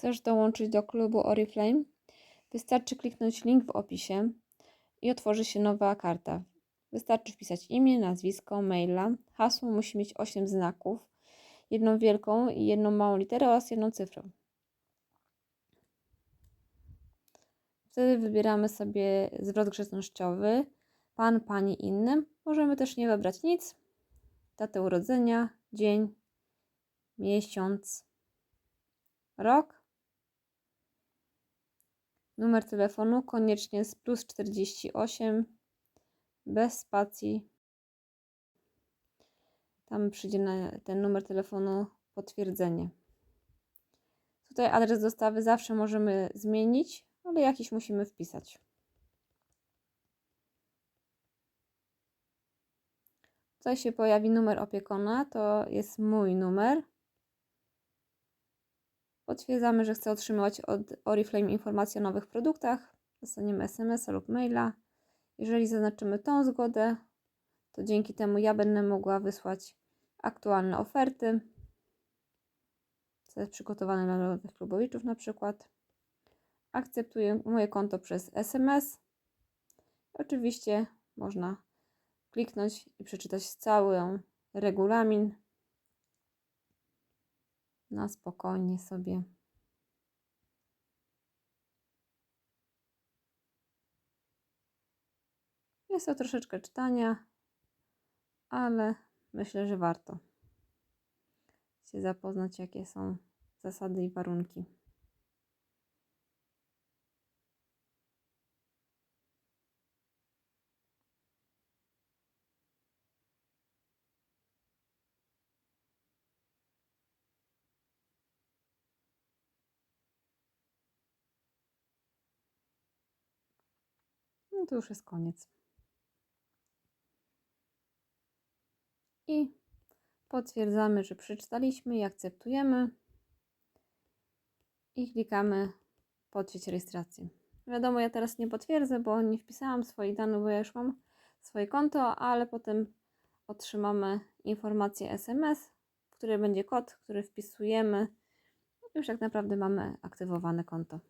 chcesz dołączyć do klubu Oriflame, wystarczy kliknąć link w opisie i otworzy się nowa karta. Wystarczy wpisać imię, nazwisko, maila. Hasło musi mieć 8 znaków, jedną wielką i jedną małą literę oraz jedną cyfrę. Wtedy wybieramy sobie zwrot grzecznościowy, pan, pani, innym. Możemy też nie wybrać nic. Datę urodzenia, dzień, miesiąc, rok. Numer telefonu koniecznie z plus 48, bez spacji. Tam przyjdzie na ten numer telefonu potwierdzenie. Tutaj adres dostawy zawsze możemy zmienić, ale jakiś musimy wpisać. Tutaj się pojawi numer opiekuna, to jest mój numer. Potwierdzamy, że chcę otrzymywać od Oriflame informacje o nowych produktach. Dostaniemy SMS-a lub maila. Jeżeli zaznaczymy tą zgodę, to dzięki temu ja będę mogła wysłać aktualne oferty, co jest przygotowane dla nowych klubowiczów na przykład. Akceptuję moje konto przez SMS. Oczywiście można kliknąć i przeczytać cały regulamin na spokojnie sobie. Jest to troszeczkę czytania, ale myślę, że warto się zapoznać, jakie są zasady i warunki. No to już jest koniec. I potwierdzamy, że przeczytaliśmy i akceptujemy. I klikamy potwierdź rejestrację. Wiadomo, ja teraz nie potwierdzę, bo nie wpisałam swoich danych, bo ja już mam swoje konto, ale potem otrzymamy informację SMS, w której będzie kod, który wpisujemy. Już tak naprawdę mamy aktywowane konto.